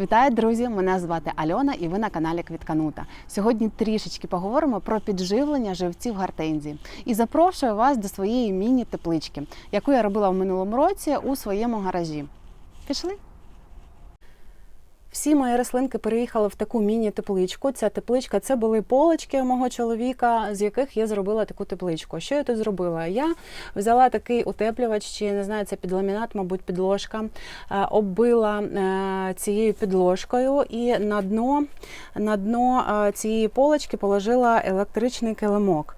Вітаю, друзі! Мене звати Альона, і ви на каналі Квітканута. Сьогодні трішечки поговоримо про підживлення живців гортензії і запрошую вас до своєї міні-теплички, яку я робила в минулому році у своєму гаражі. Пішли? Всі мої рослинки переїхали в таку міні-тепличку. Ця тепличка це були полочки мого чоловіка, з яких я зробила таку тепличку. Що я тут зробила? Я взяла такий утеплювач, чи не знаю, це підламінат, мабуть, підложка, е, оббила е, цією підложкою і на дно, на дно е, цієї полочки положила електричний килимок.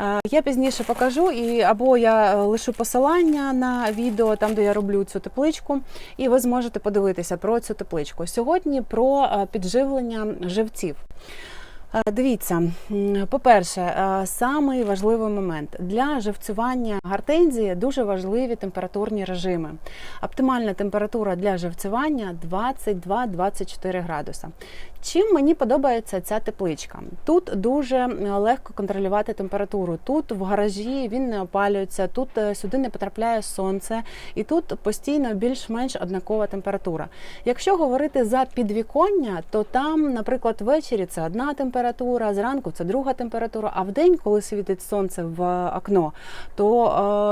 Е, Я пізніше покажу, і або я е, лишу посилання на відео, там де я роблю цю тепличку, і ви зможете подивитися про цю тепличку. Сьогодні про е, підживлення живців. Дивіться, по-перше, самий важливий момент для живцювання гортензії дуже важливі температурні режими. Оптимальна температура для живцювання 22-24 градуса. Чим мені подобається ця тепличка? Тут дуже е, легко контролювати температуру. Тут в гаражі він не опалюється, тут е, сюди не потрапляє сонце, і тут постійно більш-менш однакова температура. Якщо говорити за підвіконня, то там, наприклад, ввечері це одна температура, зранку це друга температура, а в день, коли світить сонце в окно, то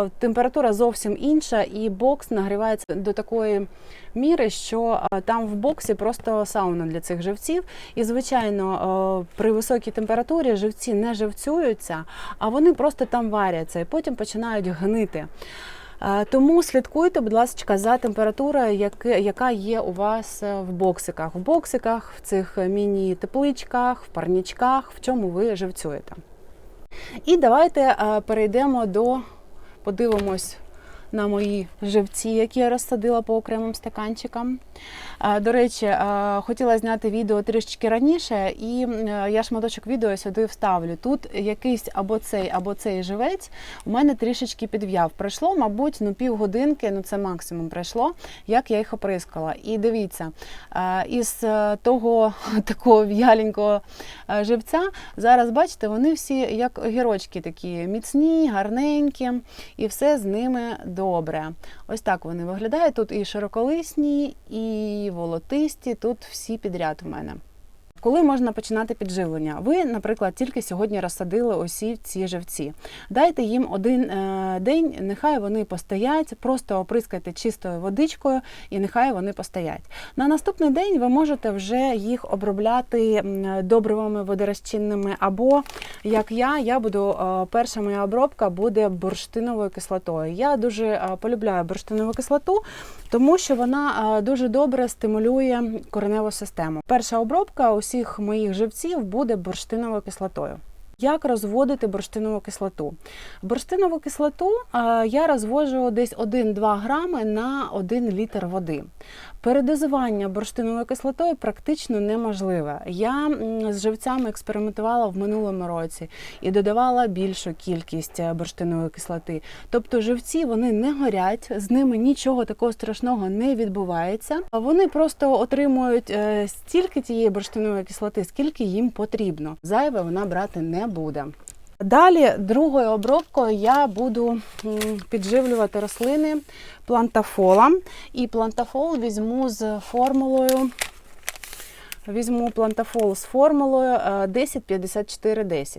е, температура зовсім інша, і бокс нагрівається до такої міри, що там в боксі просто сауна для цих живців. І, звичайно, е, при високій температурі живці не живцюються, а вони просто там варяться і потім починають гнити. Е, Тому слідкуйте, будь ласка, за температурою, яка є у вас е, в боксиках. В боксиках, в цих міні-тепличках, в парнічках, в чому ви живцюєте. І давайте перейдемо до подивимось на мої живці, які я розсадила по окремим стаканчикам. Е, До речі, е, хотіла зняти відео трішечки раніше, і е, я шматочок відео сюди вставлю. Тут якийсь або цей, або цей живець у мене трішечки підв'яв. Пройшло, мабуть, ну півгодинки, ну це максимум пройшло, як я їх оприскала. І дивіться, із того такого в'яленького живця, зараз бачите, вони всі як огірочки такі міцні, гарненькі, і все з ними добре. Ось так вони виглядають. Тут і широколисні, і волотисті, тут всі підряд у мене. Коли можна починати підживлення? Ви, наприклад, тільки сьогодні розсадили усі ці живці. Дайте їм один е, день, нехай вони постоять, просто оприскайте чистою водичкою і нехай вони постоять. На наступний день ви можете вже їх обробляти добривами водорозчинними, або як я, я буду е, перша моя обробка буде бурштиновою кислотою. Я дуже е, полюбляю бурштинову кислоту, тому що вона дуже добре стимулює кореневу систему. Перша обробка усіх моїх живців буде бурштиновою кислотою. Як розводити бурштинову кислоту? Бурштинову кислоту е, я розводжу десь 1-2 грами на 1 літр води. Передозування бурштиновою кислотою практично неможливе. Я з живцями експериментувала в минулому році і додавала більшу кількість е, бурштинової кислоти. Тобто живці вони не горять, з ними нічого такого страшного не відбувається. Вони просто отримують е, стільки тієї бурштинової кислоти, скільки їм потрібно. Зайве вона брати не буде. Далі, другою обробкою я буду підживлювати рослини плантафолом. І плантафол візьму з формулою. Візьму плантафол з формулою е, 10-54-10.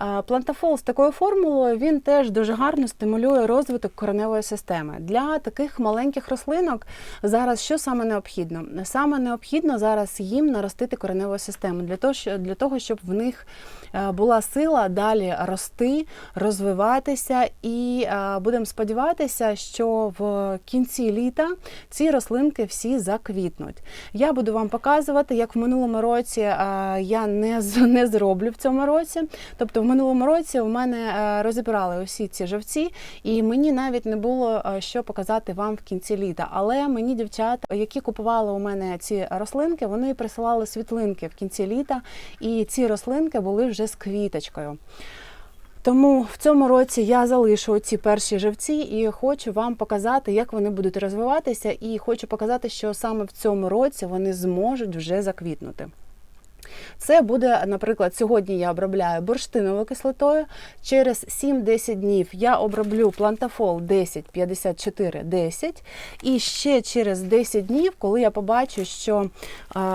Е, Плантафол з такою формулою він теж дуже гарно стимулює розвиток кореневої системи. Для таких маленьких рослинок зараз що саме необхідно? Саме необхідно зараз їм наростити кореневу систему для того, що- для того щоб в них е, була сила далі рости, розвиватися, і е, будемо сподіватися, що в кінці літа ці рослинки всі заквітнуть. Я буду вам показувати, як в минулому році е, я не, не зроблю в цьому році. Тобто, в минулому році у мене е, розібрали усі ці живці, і мені навіть не було е, що показати вам в кінці літа. Але мені дівчата, які купували у мене ці рослинки, вони присилали світлинки в кінці літа, і ці рослинки були вже з квіточкою. Тому в цьому році я залишу ці перші живці і хочу вам показати, як вони будуть розвиватися, і хочу показати, що саме в цьому році вони зможуть вже заквітнути. Це буде, наприклад, сьогодні я обробляю бурштиновою кислотою. Через 7-10 днів я оброблю плантафол 10 54 10. І ще через 10 днів, коли я побачу, що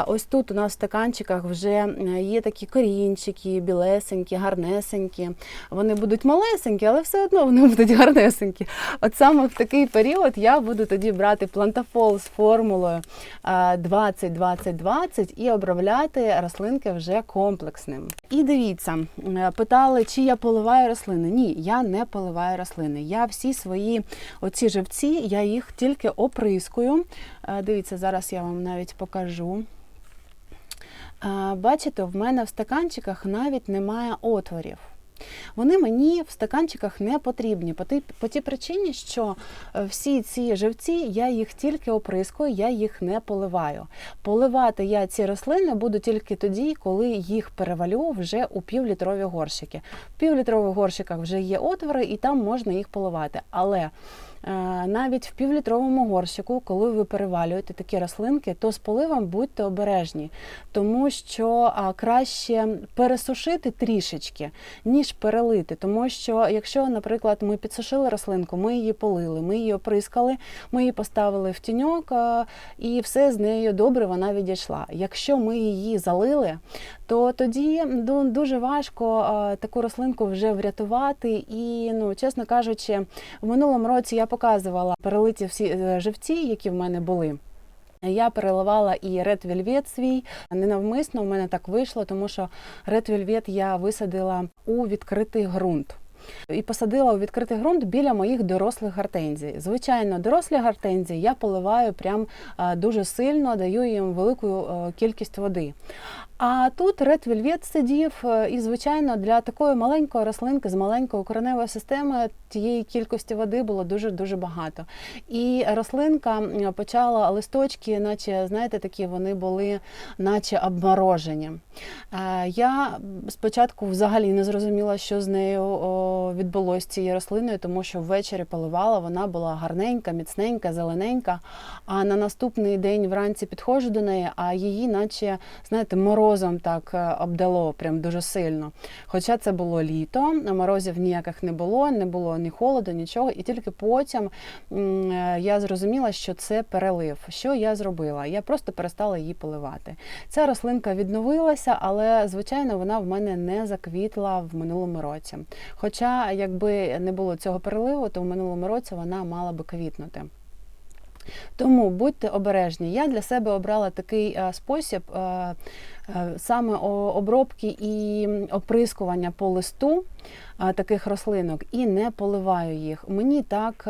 ось тут у нас в стаканчиках вже е, є такі корінчики, білесенькі, гарнесенькі. Вони будуть малесенькі, але все одно вони будуть гарнесенькі. От саме в такий період я буду тоді брати плантафол з формулою 20-20-20 і обробляти рослинки вже комплексним. І дивіться, е, питали, чи я поливаю рослини. Ні, я не поливаю рослини. Я всі свої оці живці, я їх тільки оприскую. Е, Дивіться, зараз я вам навіть покажу. Е, Бачите, в мене в стаканчиках навіть немає отворів. Вони мені в стаканчиках не потрібні по тій, по тій причині, що е, всі ці живці я їх тільки оприскую, я їх не поливаю. Поливати я ці рослини буду тільки тоді, коли їх перевалю вже у півлітрові горщики. В півлітрових горщиках вже є отвори, і там можна їх поливати. Але е, навіть в півлітровому горщику, коли ви перевалюєте такі рослинки, то з поливом будьте обережні, тому що краще пересушити трішечки, ніж перелити. Тому що, якщо, наприклад, ми підсушили рослинку, ми її полили, ми її оприскали, ми її поставили в тіньок, і все з нею добре вона відійшла. Якщо ми її залили, то тоді дуже важко таку рослинку вже врятувати. І, ну, чесно кажучи, в минулому році я показувала перелиті всі е, живці, які в мене були. Я переливала і Red Velvet свій ненавмисно. У мене так вийшло, тому що Red Velvet я висадила у відкритий ґрунт. І посадила у відкритий ґрунт біля моїх дорослих гортензій. Звичайно, дорослі гортензії я поливаю прям дуже сильно, даю їм велику е, кількість води. А тут Red Velvet сидів, е, і, звичайно, для такої маленької рослинки з маленькою кореневою системою тієї кількості води було дуже-дуже багато. І рослинка почала листочки, наче, знаєте, такі вони були, наче обморожені. Е, Я спочатку взагалі не зрозуміла, що з нею о, відбулося з цією рослиною, тому що ввечері поливала, вона була гарненька, міцненька, зелененька. А на наступний день вранці підходжу до неї, а її, наче, знаєте, морозом так е, обдало прям дуже сильно. Хоча це було літо, морозів ніяких не було, не було ні холоду, нічого. І тільки потім е, я зрозуміла, що це перелив. Що я зробила? Я просто перестала її поливати. Ця рослинка відновилася, але звичайно вона в мене не заквітла в минулому році. Хоча, якби не було цього переливу, то в минулому році вона мала би квітнути. Тому будьте обережні. Я для себе обрала такий е, спосіб е, е, саме обробки і оприскування по листу таких рослинок і не поливаю їх. Мені так.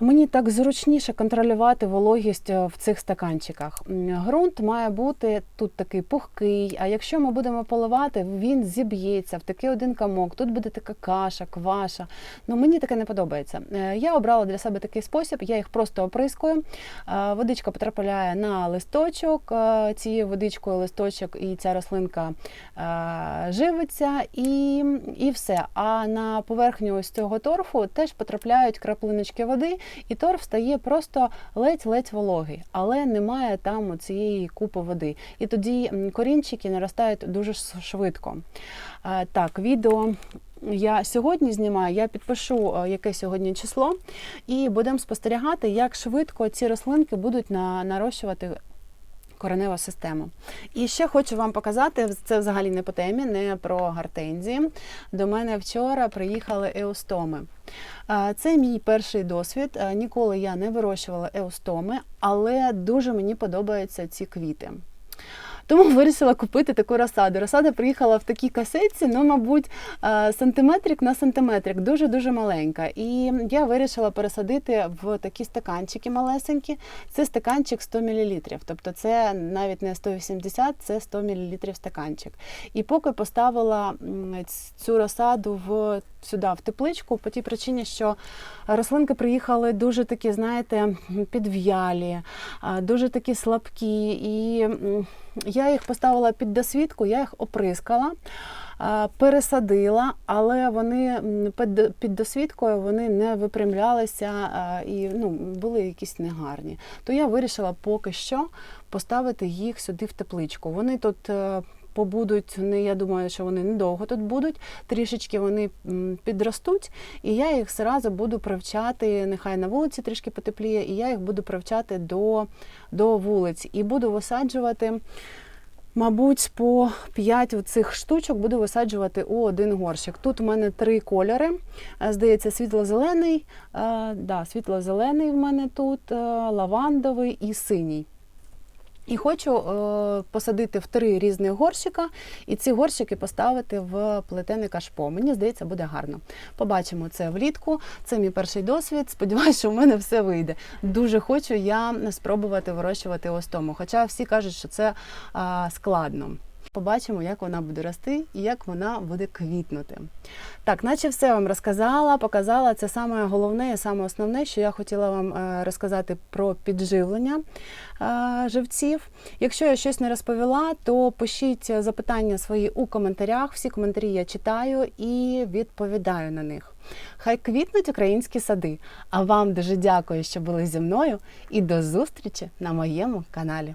Мені так зручніше контролювати вологість е, в цих стаканчиках. М, Ґрунт має бути тут такий пухкий, а якщо ми будемо поливати, він зіб'ється в такий один камок. Тут буде така каша, кваша. Ну мені таке не подобається. Е, Я обрала для себе такий спосіб, я їх просто оприскую. Е, Водичка потрапляє на листочок, цією водичкою листочок і ця рослинка живиться, і, і все. А на поверхню ось цього торфу теж потрапляють краплиночки води, і торф стає просто ледь-ледь вологий, але немає там цієї купи води. І тоді корінчики наростають дуже швидко. Так, відео. Я сьогодні знімаю, я підпишу, е, яке сьогодні число, і будемо спостерігати, як швидко ці рослинки будуть на, нарощувати кореневу систему. І ще хочу вам показати, це взагалі не по темі, не про гортензії. До мене вчора приїхали еустоми. Е, Це мій перший досвід. Ніколи я не вирощувала еустоми, але дуже мені подобаються ці квіти. Тому вирішила купити таку розсаду. Розсада приїхала в такій касетці, ну, мабуть, е, сантиметрик на сантиметрик, дуже-дуже маленька. І я вирішила пересадити в такі стаканчики малесенькі. Це стаканчик 100 мл. Тобто це навіть не 180, це 100 мл стаканчик. І поки поставила цю розсаду в сюди, в тепличку, по тій причині, що рослинки приїхали дуже такі, знаєте, підв'ялі, дуже такі слабкі. І я їх поставила під досвідку, я їх оприскала. Пересадила, але вони під, досвідкою вони не випрямлялися і ну, були якісь негарні. То я вирішила поки що поставити їх сюди в тепличку. Вони тут е, побудуть, не я думаю, що вони недовго тут будуть. Трішечки вони підростуть, і я їх зразу буду привчати. Нехай на вулиці трішки потепліє, і я їх буду привчати до, до вулиць. І буду висаджувати. Мабуть, по 5 цих штучок буду висаджувати у один горщик. Тут у мене три кольори. Е, Здається, світло-зелений, е, да, світло-зелений в мене тут, е, лавандовий і синій. І хочу е, посадити в три різних горщика, і ці горщики поставити в плетене кашпо. Мені здається, буде гарно. Побачимо це влітку. Це мій перший досвід. Сподіваюся, що в мене все вийде. Дуже хочу я спробувати вирощувати остому. Хоча всі кажуть, що це е, складно. Побачимо, як вона буде рости і як вона буде квітнути. Так, наче все вам розказала, показала. Це саме головне і саме основне, що я хотіла вам е, розказати про підживлення е, живців. Якщо я щось не розповіла, то пишіть запитання свої у коментарях. Всі коментарі я читаю і відповідаю на них. Хай квітнуть українські сади. А вам дуже дякую, що були зі мною, і до зустрічі на моєму каналі.